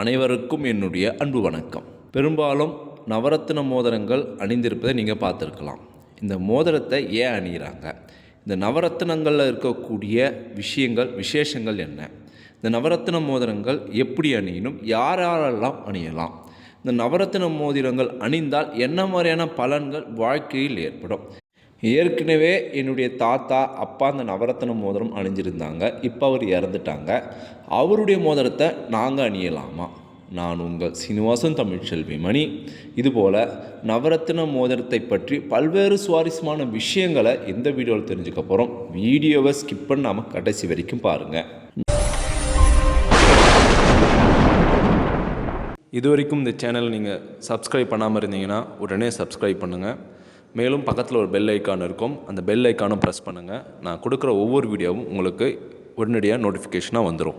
அனைவருக்கும் என்னுடைய அன்பு வணக்கம். பெரும்பாலும் நவரத்தின மோதிரங்கள் அணிந்திருப்பதை நீங்கள் பார்த்துருக்கலாம். இந்த மோதிரத்தை ஏன் அணிகிறாங்க இந்த நவரத்தினங்களில் இருக்கக்கூடிய விஷயங்கள் விசேஷங்கள் என்ன? இந்த நவரத்தின மோதிரங்கள் எப்படி அணியணும்? யாரெல்லாம் அணியலாம்? இந்த நவரத்தின மோதிரங்கள் அணிந்தால் என்ன மாதிரியான பலன்கள் வாழ்க்கையில் ஏற்படும்? ஏற்கனவே என்னுடைய தாத்தா அப்பா அந்த நவரத்தின மோதிரம் அணிஞ்சிருந்தாங்க. இப்போ அவர் இறந்துட்டாங்க. அவருடைய மோதிரத்தை நாங்கள் அணியலாமா? நான் உங்கள் சீனிவாசன் தமிழ்ச்செல்வி மணி. இதுபோல் நவரத்தின மோதிரத்தை பற்றி பல்வேறு சுவாரஸ்யமான விஷயங்களை இந்த வீடியோவில் தெரிஞ்சுக்க போகிறோம் வீடியோவை ஸ்கிப் பண்ணாமல் கடைசி வரைக்கும் பாருங்கள் இது வரைக்கும் இந்த சேனல் நீங்கள் சப்ஸ்கிரைப் பண்ணாமல் இருந்தீங்கன்னா உடனே சப்ஸ்கிரைப் பண்ணுங்கள் மேலும் பக்கத்தில் ஒரு பெல் ஐக்கான் இருக்கும். அந்த பெல் ஐக்கானும் ப்ரெஸ் பண்ணுங்கள் நான் கொடுக்குற ஒவ்வொரு வீடியோவும் உங்களுக்கு உடனடியாக நோட்டிஃபிகேஷனாக வந்துடும்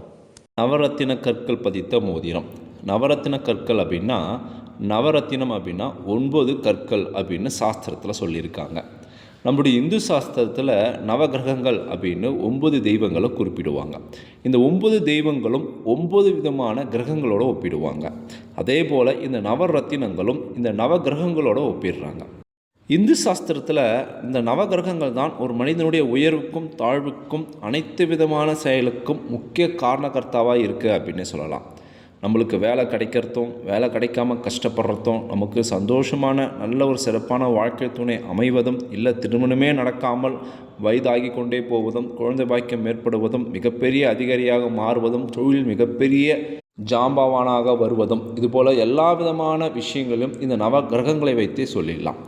நவரத்தின கற்கள் பதித்த மோதிரம். நவரத்தின கற்கள் அப்படின்னா நவரத்தினம் அப்படின்னா ஒன்பது கற்கள் அப்படின்னு சாஸ்திரத்தில் சொல்லியிருக்காங்க. நம்முடைய இந்து சாஸ்திரத்தில் நவகிரகங்கள் அப்படின்னு ஒன்பது தெய்வங்களை குறிப்பிடுவாங்க. இந்த ஒன்பது தெய்வங்களும் ஒன்பது விதமான கிரகங்களோட ஒப்பிடுவாங்க. அதே போல் இந்த நவரத்தினங்களும் இந்த நவகிரகங்களோடு ஒப்பிடுறாங்க. இந்து சாஸ்திரத்தில் இந்த நவகிரகங்கள் தான் ஒரு மனிதனுடைய உயர்வுக்கும் தாழ்வுக்கும் அனைத்து விதமான செயலுக்கும் முக்கிய காரணகர்த்தாவாக இருக்குது அப்படின்னு சொல்லலாம். நம்மளுக்கு வேலை கிடைக்கிறதும் வேலை கிடைக்காம கஷ்டப்படுறதும் நமக்கு சந்தோஷமான நல்ல ஒரு சிறப்பான வாழ்க்கை துணை அமைவதும் இல்லை திருமணமே நடக்காமல் வயதாகி கொண்டே போவதும் குழந்தை பாக்கியம் ஏற்படுவதும் மிகப்பெரிய அதிகாரியாக மாறுவதும் தொழில் மிகப்பெரிய ஜாம்பவானாக வருவதும் இதுபோல் எல்லா விதமான விஷயங்களையும் இந்த நவ கிரகங்களை வைத்தே சொல்லிடலாம்.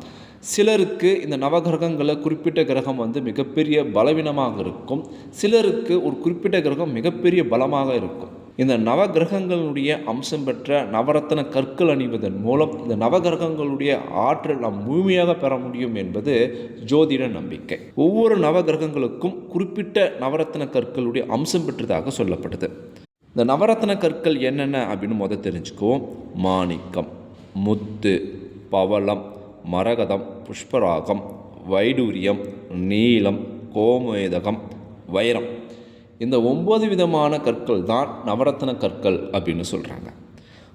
சிலருக்கு இந்த நவகிரகங்களை குறிப்பிட்ட கிரகம் வந்து மிகப்பெரிய பலவீனமாக இருக்கும். சிலருக்கு ஒரு குறிப்பிட்ட கிரகம் மிகப்பெரிய பலமாக இருக்கும். இந்த நவகிரகங்களுடைய அம்சம் பெற்ற நவரத்ன கற்கள் அணிவதன் மூலம் இந்த நவகிரகங்களுடைய ஆற்றல் நாம் முழுமையாக பெற முடியும் என்பது ஜோதிட நம்பிக்கை. ஒவ்வொரு நவகிரகங்களுக்கும் குறிப்பிட்ட நவரத்ன கற்களுடைய அம்சம் பெற்றதாக சொல்லப்படுது. இந்த நவரத்ன கற்கள் என்னென்ன அப்படின்னு முதல் தெரிஞ்சுக்குவோம். மாணிக்கம் முத்து பவளம் மரகதம் புஷ்பராகம் வைடூரியம் நீளம் கோமேதகம் வைரம். இந்த ஒம்பது விதமான கற்கள் தான் நவரத்ன கற்கள் அப்படின்னு சொல்கிறாங்க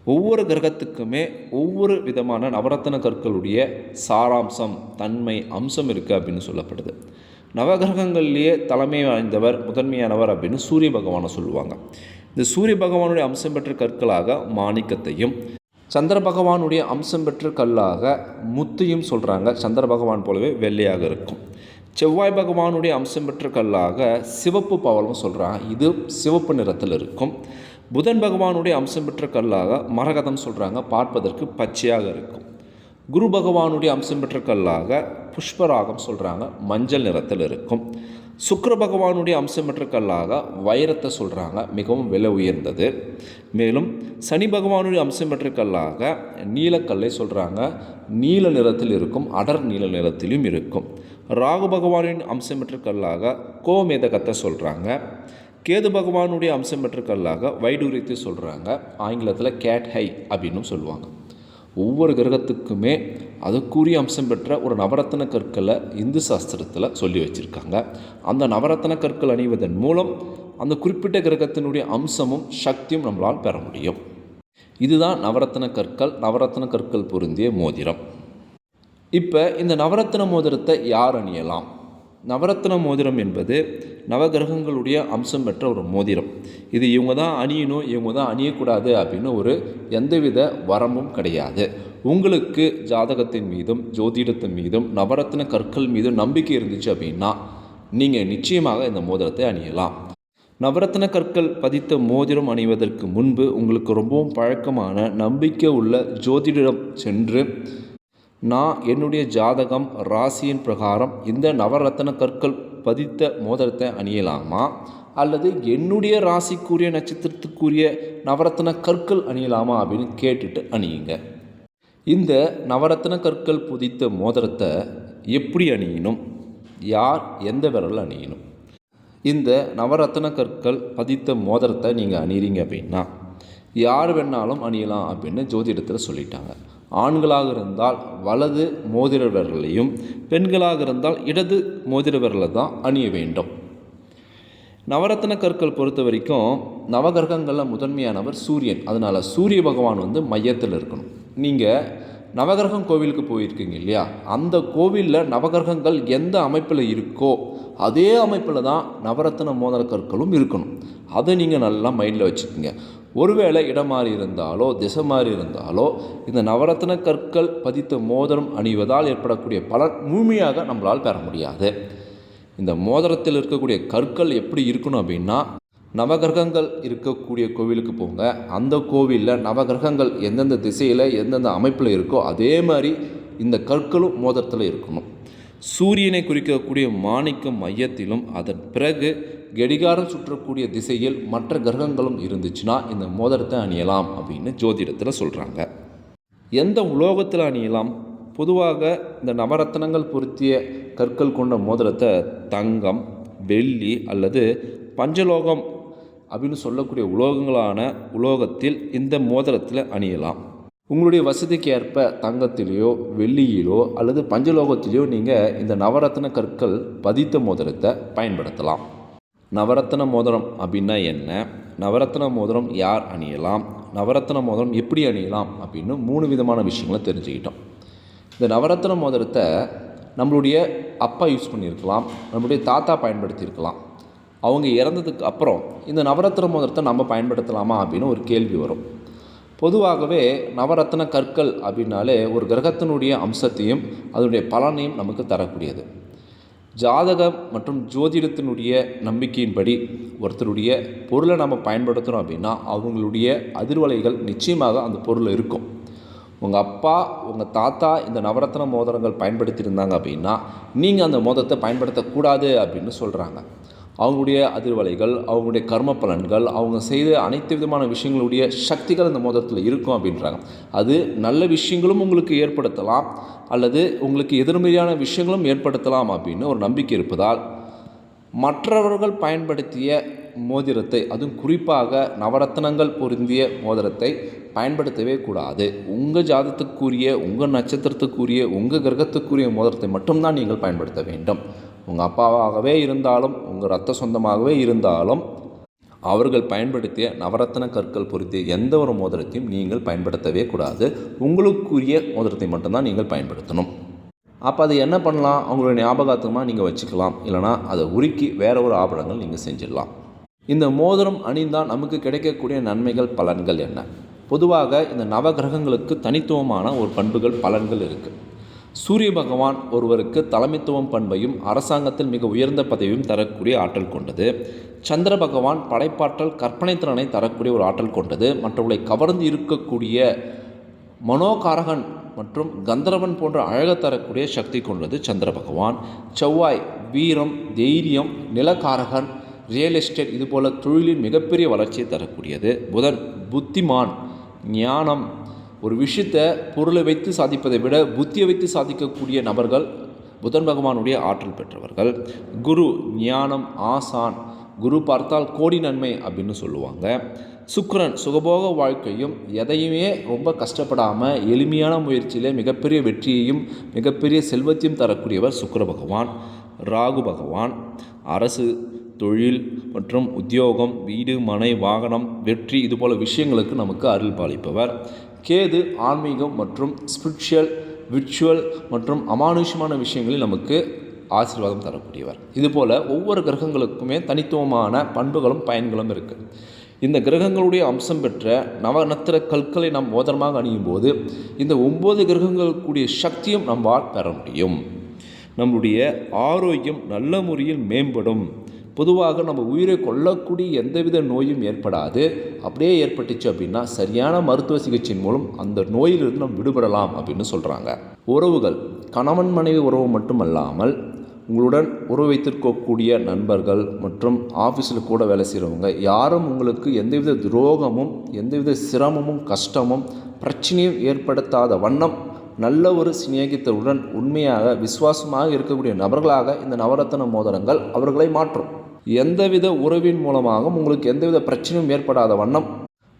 ஒவ்வொரு கிரகத்துக்குமே ஒவ்வொரு விதமான நவரத்ன கற்களுடைய சாராம்சம் தன்மை அம்சம் இருக்குது அப்படின்னு சொல்லப்படுது. நவகிரகங்கள்லேயே தலைமை வாய்ந்தவர் முதன்மையானவர் அப்படின்னு சூரிய பகவானை சொல்லுவாங்க. இந்த சூரிய பகவானுடைய அம்சம் பெற்ற கற்களாக மாணிக்கத்தையும் சந்திர பகவானுடைய அம்சம் பெற்ற கல்லாக முத்தையும் சொல்கிறாங்க சந்திர பகவான் போலவே வெள்ளையாக இருக்கும். செவ்வாய் பகவானுடைய அம்சம் பெற்ற கல்லாக சிவப்பு பவளம் சொல்கிறாங்க இது சிவப்பு நிறத்தில் இருக்கும். புதன் பகவானுடைய அம்சம் பெற்ற கல்லாக மரகதம் சொல்கிறாங்க பார்ப்பதற்கு பச்சையாக இருக்கும். குரு பகவானுடைய அம்சம் பெற்ற கல்லாக புஷ்பராகம் சொல்கிறாங்க மஞ்சள் நிறத்தில் இருக்கும். சுக்கர பகவானுடைய அம்சம் கல்லாக வைரத்தை சொல்கிறாங்க மிகவும் விலை உயர்ந்தது. மேலும் சனி பகவானுடைய அம்சம் கல்லாக நீலக்கல்லை சொல்கிறாங்க நீல நிறத்தில் இருக்கும் அடர் நீல நிறத்திலும் இருக்கும். ராகு பகவானின் அம்சம் கல்லாக கோமேதகத்தை சொல்கிறாங்க கேது பகவானுடைய அம்சம் கல்லாக வைடூரியத்தை சொல்கிறாங்க ஆங்கிலத்தில் கேட் ஹை அப்படின்னு சொல்லுவாங்க. ஒவ்வொரு கிரகத்துக்குமே அதுக்குரிய அம்சம் பெற்ற ஒரு நவரத்ன கற்களை இந்து சாஸ்திரத்தில் சொல்லி வச்சுருக்காங்க. அந்த நவரத்தன கற்கள் அணிவதன் மூலம் அந்த குறிப்பிட்ட கிரகத்தினுடைய அம்சமும் சக்தியும் நம்மளால் பெற முடியும். இதுதான் நவரத்ன கற்கள் நவரத்ன கற்கள் பொருந்திய மோதிரம். இப்போ இந்த நவரத்ன மோதிரத்தை யார் அணியலாம்? நவரத்ன மோதிரம் என்பது நவகிரகங்களுடைய அம்சம் பெற்ற ஒரு மோதிரம். இது இவங்க தான் அணியணும் இவங்க தான் அணியக்கூடாது அப்படின்னு ஒரு எந்தவித வரமும் கிடையாது. உங்களுக்கு ஜாதகத்தின் மீதும் ஜோதிடத்தின் மீதும் நவரத்ன கற்கள் மீதும் நம்பிக்கை இருந்துச்சு அப்படின்னா நீங்கள் நிச்சயமாக இந்த மோதிரத்தை அணியலாம். நவரத்ன கற்கள் பதித்த மோதிரம் அணிவதற்கு முன்பு உங்களுக்கு ரொம்பவும் பழக்கமான நம்பிக்கை உள்ள ஜோதிடம் சென்று நான் என்னுடைய ஜாதகம் ராசியின் பிரகாரம் இந்த நவரத்ன கற்கள் பதித்த மோதிரத்தை அணியலாமா? அல்லது என்னுடைய ராசிக்குரிய நட்சத்திரத்துக்குரிய நவரத்ன கற்கள் அணியலாமா அப்படின்னு கேட்டுட்டு அணியுங்க. இந்த நவரத்ன கற்கள் புதித்த மோதிரத்தை எப்படி அணியணும்? யார் எந்த விரல் அணியணும்? இந்த நவரத்ன கற்கள் பதித்த மோதிரத்தை நீங்கள் அணிகிறீங்க அப்படின்னா யார் வேணாலும் அணியலாம் அப்படின்னு ஜோதிடத்தில் சொல்லிட்டாங்க. ஆண்களாக இருந்தால் வலது மோதிர விரலையும் பெண்களாக இருந்தால் இடது மோதிர விரலை தான் அணிய வேண்டும். நவரத்ன கற்கள் பொறுத்த வரைக்கும் நவகிரகங்களில் முதன்மையானவர் சூரியன். அதனால் சூரிய பகவான் வந்து மையத்தில் இருக்கணும். நீங்கள் நவகிரகம் கோவிலுக்கு போயிருக்கீங்க இல்லையா? அந்த கோவிலில் நவகிரகங்கள் எந்த அமைப்பில் இருக்கோ அதே அமைப்பில் தான் நவரத்ன மோதிர கற்களும் இருக்கணும். அதை நீங்கள் நல்லா மைண்டில் வச்சுக்கோங்க. ஒருவேளை இடம் மாறி இருந்தாலோ திசை மாறி இருந்தாலோ இந்த நவரத்ன கற்கள் பதித்த மோதிரம் அணிவதால் ஏற்படக்கூடிய பலன் முழுமையாக நம்மளால் பெற முடியாது. இந்த மோதிரத்தில் இருக்கக்கூடிய கற்கள் எப்படி இருக்கணும் அப்படின்னா நவகிரகங்கள் இருக்கக்கூடிய கோவிலுக்கு போங்க. அந்த கோவிலில் நவகிரகங்கள் எந்தெந்த திசையில் எந்தெந்த அமைப்பில் இருக்கோ அதே மாதிரி இந்த கற்களும் மோதிரத்தில் இருக்கணும். சூரியனை குறிக்கக்கூடிய மாணிக்கம் மையத்திலும் அதன் பிறகு கடிகாரம் சுற்றக்கூடிய திசையில் மற்ற கிரகங்களும் இருந்துச்சுன்னா இந்த மோதிரத்தை அணியலாம் அப்படின்னு ஜோதிடத்தில் சொல்கிறாங்க எந்த உலோகத்தில் அணியலாம்? பொதுவாக இந்த நவரத்னங்கள் பொருத்திய கற்கள் கொண்ட மோதிரத்தை தங்கம் வெள்ளி அல்லது பஞ்சலோகம் அப்படின்னு சொல்லக்கூடிய உலோகங்களான உலோகத்தில் இந்த மோதிரத்தில் அணியலாம். உங்களுடைய வசதிக்கு ஏற்ப தங்கத்திலேயோ வெள்ளியிலோ அல்லது பஞ்சலோகத்திலேயோ நீங்கள் இந்த நவரத்ன கற்கள் பதித்த மோதிரத்தை பயன்படுத்தலாம். நவரத்ன மோதிரம் அப்படின்னா என்ன? நவரத்ன மோதிரம் யார் அணியலாம்? நவரத்ன மோதிரம் எப்படி அணியலாம் அப்படின்னு மூணு விதமான விஷயங்களை தெரிஞ்சுக்கிட்டோம். இந்த நவரத்ன மோதிரத்தை நம்மளுடைய அப்பா யூஸ் பண்ணியிருக்கலாம். நம்மளுடைய தாத்தா பயன்படுத்தியிருக்கலாம். அவங்க இறந்ததுக்கு அப்புறம் இந்த நவரத்ன மோதிரத்தை நம்ம பயன்படுத்தலாமா அப்படின்னு ஒரு கேள்வி வரும். பொதுவாகவே நவரத்ன கற்கள் அப்படின்னாலே ஒரு கிரகத்தினுடைய அம்சத்தையும் அதனுடைய பலனையும் நமக்கு தரக்கூடியது. ஜாதகம் மற்றும் ஜோதிடத்தினுடைய நம்பிக்கையின்படி ஒருத்தருடைய பொருளை நம்ம பயன்படுத்துகிறோம் அப்படின்னா அவங்களுடைய அதிர்வலைகள் நிச்சயமாக அந்த பொருள் இருக்கும். உங்கள் அப்பா உங்கள் தாத்தா இந்த நவரத்ன மோதிரங்கள் பயன்படுத்தியிருந்தாங்க அப்படின்னா நீங்கள் அந்த மோதிரத்தை பயன்படுத்தக்கூடாது அப்படின்னு சொல்கிறாங்க அவங்களுடைய அதிர்வலைகள் அவங்களுடைய கர்ம பலன்கள் அவங்க செய்த அனைத்து விதமான விஷயங்களுடைய சக்திகள் அந்த மோதிரத்தில் இருக்கும் அப்படின்றாங்க. அது நல்ல விஷயங்களும் உங்களுக்கு ஏற்படுத்தலாம் அல்லது உங்களுக்கு எதிர்மறையான விஷயங்களும் ஏற்படுத்தலாம் அப்படின்னு ஒரு நம்பிக்கை இருப்பதால் மற்றவர்கள் பயன்படுத்திய மோதிரத்தை அதுவும் குறிப்பாக நவரத்னங்கள் பொருந்திய மோதிரத்தை பயன்படுத்தவே கூடாது. உங்கள் ஜாதத்துக்குரிய உங்கள் நட்சத்திரத்துக்குரிய உங்கள் கிரகத்துக்குரிய மோதிரத்தை மட்டும்தான் நீங்கள் பயன்படுத்த வேண்டும். உங்கள் அப்பாவாகவே இருந்தாலும் உங்கள் ரத்த சொந்தமாகவே இருந்தாலும் அவர்கள் பயன்படுத்திய நவரத்ன கற்கள் பொருத்திய எந்த ஒரு மோதிரத்தையும் நீங்கள் பயன்படுத்தவே கூடாது. உங்களுக்குரிய மோதிரத்தை மட்டும்தான் நீங்கள் பயன்படுத்தணும். அப்போ அது என்ன பண்ணலாம்? அவங்களுடைய ஞாபகார்த்தமாக நீங்கள் வச்சுக்கலாம். இல்லைனா அதை உருக்கி வேற ஒரு ஆபரணங்கள் நீங்கள் செஞ்சிடலாம். இந்த மோதிரம் அணிந்தால் நமக்கு கிடைக்கக்கூடிய நன்மைகள் பலன்கள் என்ன? பொதுவாக இந்த நவகிரகங்களுக்கு தனித்துவமான ஒரு பண்புகள் பலன்கள் இருக்குது சூரிய பகவான் ஒருவருக்கு தலைமைத்துவம் பண்பையும் அரசாங்கத்தில் மிக உயர்ந்த பதவியும் தரக்கூடிய ஆற்றல் கொண்டது. சந்திர பகவான் படைப்பாற்றல் கற்பனை திறனை தரக்கூடிய ஒரு ஆற்றல் கொண்டது. மற்றவர்களை கவர்ந்து இருக்கக்கூடிய மனோகாரகன் மற்றும் கந்தரவன் போன்ற அழக தரக்கூடிய சக்தி கொண்டது சந்திர பகவான். செவ்வாய் வீரம் தைரியம் நிலக்காரகன் ரியல் எஸ்டேட் இதுபோல தொழிலின் மிகப்பெரிய வளர்ச்சியை தரக்கூடியது. புதன் புத்திமான் ஞானம் ஒரு விஷயத்தை பொருளை வைத்து சாதிப்பதை விட புத்தியை வைத்து சாதிக்கக்கூடிய நபர்கள் புதன் பகவானுடைய ஆற்றல் பெற்றவர்கள். குரு ஞானம் ஆசான் குரு பார்த்தால் கோடி நன்மை அப்படின்னு சொல்லுவாங்க. சுக்கரன் சுகபோக வாழ்க்கையும் எதையுமே ரொம்ப கஷ்டப்படாமல் எளிமையான முயற்சியிலே மிகப்பெரிய வெற்றியையும் மிகப்பெரிய செல்வத்தையும் தரக்கூடியவர் சுக்கர பகவான் ராகு பகவான். அரசு தொழில் மற்றும் உத்தியோகம் வீடு மனை வாகனம் வெற்றி இதுபோல விஷயங்களுக்கு நமக்கு அருள் பாலிப்பவர். கேது ஆன்மீகம் மற்றும் ஸ்பிரிச்சுவல் விர்ச்சுவல் மற்றும் அமானுஷமான விஷயங்களில் நமக்கு ஆசீர்வாதம் தரக்கூடியவர். இதுபோல் ஒவ்வொரு கிரகங்களுக்குமே தனித்துவமான பண்புகளும் பயன்களும் இருக்குது இந்த கிரகங்களுடைய அம்சம் பெற்ற நவநத்திர கற்களை நாம் மோதிரமாக அணியும் போது இந்த ஒம்பது கிரகங்களுக்குரிய சக்தியும் நம்மால் பெற முடியும். நம்முடைய ஆரோக்கியம் நல்ல முறையில் மேம்படும். பொதுவாக நம்ம உயிரை கொல்லக்கூடிய எந்தவித நோயும் ஏற்படாது. அப்படியே ஏற்பட்டுச்சு அப்படின்னா சரியான மருத்துவ சிகிச்சையின் மூலம் அந்த நோயிலிருந்து நம்ம விடுபடலாம் அப்படின்னு சொல்கிறாங்க உறவுகள் கணவன் மனைவி உறவு மட்டுமல்லாமல் உங்களுடன் உறவு வைத்திருக்கக்கூடிய நண்பர்கள் மற்றும் ஆஃபீஸில் கூட வேலை செய்கிறவங்க யாரும் உங்களுக்கு எந்தவித துரோகமும் எந்தவித சிரமமும் கஷ்டமும் பிரச்சனையும் ஏற்படுத்தாத வண்ணம் நல்ல ஒரு சிநேகித்தருடன் உண்மையாக விசுவாசமாக இருக்கக்கூடிய நபர்களாக இந்த நவரத்ன மோதிரங்கள் அவர்களை மாற்றும். எந்தவித உறவின் மூலமாகவும் உங்களுக்கு எந்தவித பிரச்சனையும் ஏற்படாத வண்ணம்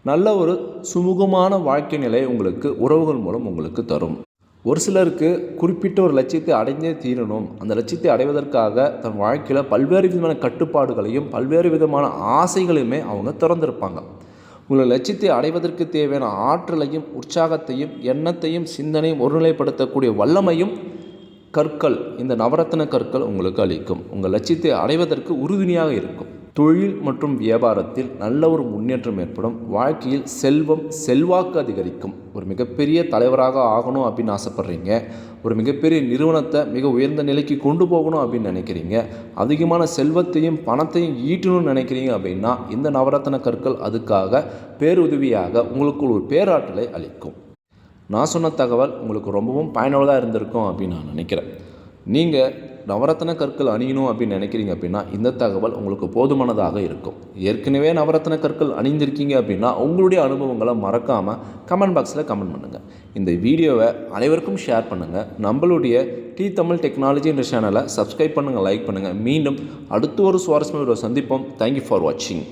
நல்ல ஒரு சுமூகமான வாழ்க்கை நிலை உங்களுக்கு உறவுகள் மூலம் உங்களுக்கு தரும். ஒரு சிலருக்கு குறிப்பிட்ட ஒரு லட்சியத்தை அடைந்தே தீரணும். அந்த லட்சியத்தை அடைவதற்காக தன் வாழ்க்கையில் பல்வேறு விதமான கட்டுப்பாடுகளையும் பல்வேறு விதமான ஆசைகளையுமே அவங்க திறந்திருப்பாங்க. உங்கள் லட்சியத்தை அடைவதற்கு தேவையான ஆற்றலையும் உற்சாகத்தையும் எண்ணத்தையும் சிந்தனையும் ஒருநிலைப்படுத்தக்கூடிய வல்லமையும் கற்கள் இந்த நவரத்ன கற்கள் உங்களுக்கு அளிக்கும். உங்கள் லட்சியத்தை அடைவதற்கு உறுதுணையாக இருக்கும். தொழில் மற்றும் வியாபாரத்தில் நல்ல ஒரு முன்னேற்றம் ஏற்படும். வாழ்க்கையில் செல்வம் செல்வாக்கு அதிகரிக்கும். ஒரு மிகப்பெரிய தலைவராக ஆகணும் அப்படின்னு ஆசைப்பட்றீங்க. ஒரு மிகப்பெரிய நிறுவனத்தை மிக உயர்ந்த நிலைக்கு கொண்டு போகணும் அப்படின்னு நினைக்கிறீங்க. அதிகமான செல்வத்தையும் பணத்தையும் ஈட்டணும்னு நினைக்கிறீங்க அப்படின்னா இந்த நவரத்ன கற்கள் அதுக்காக பேருதவியாக உங்களுக்கு ஒரு பேராற்றலை அளிக்கும். நான் சொன்ன தகவல் உங்களுக்கு ரொம்பவும் பயனுள்ளதாக இருந்திருக்கும் அப்படின்னு நான் நினைக்கிறேன். நீங்கள் நவரத்ன கற்கள் அணியணும் அப்படின்னு நினைக்கிறீங்க அப்படின்னா இந்த தகவல் உங்களுக்கு போதுமானதாக இருக்கும். ஏற்கனவே நவரத்ன கற்கள் அணிந்திருக்கீங்க அப்படின்னா உங்களுடைய அனுபவங்களை மறக்காமல் கமெண்ட் பாக்ஸில் கமெண்ட் பண்ணுங்கள் இந்த வீடியோவை அனைவருக்கும் ஷேர் பண்ணுங்கள் நம்மளுடைய டி தமிழ் டெக்னாலஜின்ற சேனலை சப்ஸ்கிரைப் பண்ணுங்கள் லைக் பண்ணுங்கள் மீண்டும் அடுத்து ஒரு சுவாரஸ்யமாக ஒரு சந்திப்போம். தேங்க்யூ ஃபார் வாட்சிங்